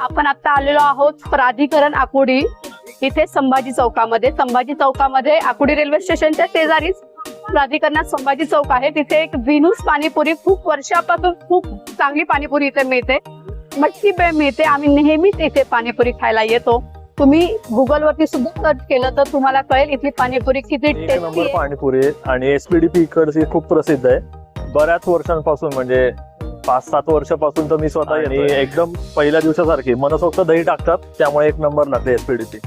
आपण आता आलेलो आहोत प्राधिकरण आकुडी. इथे संभाजी चौकामध्ये. संभाजी चौकामध्ये आकुडी रेल्वे स्टेशनच्या शेजारीच प्राधिकरणात संभाजी चौक आहे. तिथे एक विनूस पाणीपुरी खूप वर्षापासून खूप चांगली पाणीपुरी इथे मिळते. मटकी पेय मिळते. आम्ही नेहमीच इथे पाणीपुरी खायला येतो. तुम्ही गुगल वरती सुद्धा सर्च केलं तर तुम्हाला कळेल इथली पाणीपुरी किती टेस्टी पाणीपुरी आणि एसपीडीपी इकडची खूप प्रसिद्ध आहे. बऱ्याच वर्षांपासून म्हणजे पाच सात वर्षापासून तर मी स्वतः आणि एकदम पहिल्या दिवसासारखी. मनसोक्त दही टाकतात त्यामुळे एक नंबर लागते एसपीडीपी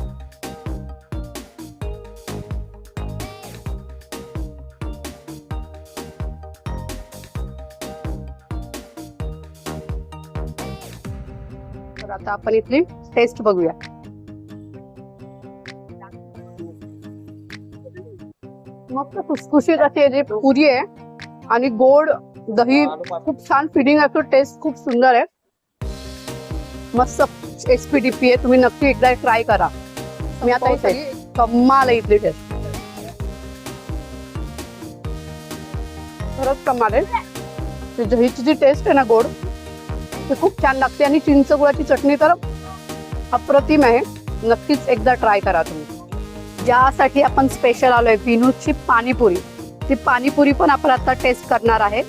तर आता आपण इथली टेस्ट बघूया. मस्त खुसखुशीत अशी जी पुरी आहे आणि गोड दही खूप छान फिडिंग असतो टेस्ट खूप सुंदर आहे. मस्त एसपीडीपी आहे. तुम्ही नक्की एकदा ट्राय करा. मी आता इथे कमाल आहे इथली टेस्ट खरंच कमाल आहे. दहीची जी टेस्ट आहे ना गोड ती खूप छान लागते. आणि चिंच गुळाची चटणी तर अप्रतिम आहे. नक्कीच एकदा ट्राय करा तुम्ही. ज्यासाठी आपण स्पेशल आलोय विनूदची पाणीपुरी. ती पाणीपुरी पण आपण आता टेस्ट करणार आहे.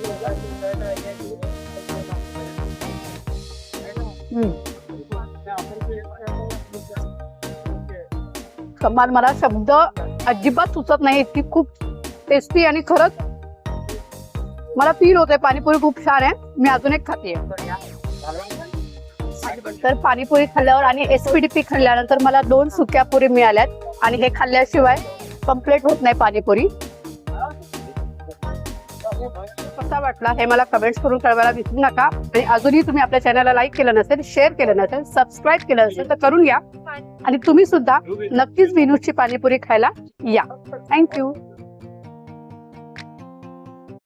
कमाल मला शब्द अजिबात सुचत नाही इतकी खूप टेस्टी आणि खरंच मला फील होते पाणीपुरी खूप छान आहे. मी अजून एक खाते तर पाणीपुरी खाल्ल्यावर आणि एसपीडीपी खाल्ल्यानंतर मला दोन सुक्या पुरी मिळाल्यात आणि हे खाल्ल्याशिवाय कंप्लीट होत नाही पाणीपुरी. कसा वाटला हे मला कमेंट्स करून कळवायला विसरू नका. आणि अजूनही तुम्ही आपल्या चॅनलला लाईक केलं नसेल शेअर केलं नसेल सबस्क्राईब केलं नसेल तर करून घ्या. आणि तुम्ही सुद्धा नक्कीच विनूची पाणीपुरी खायला या. थँक्यू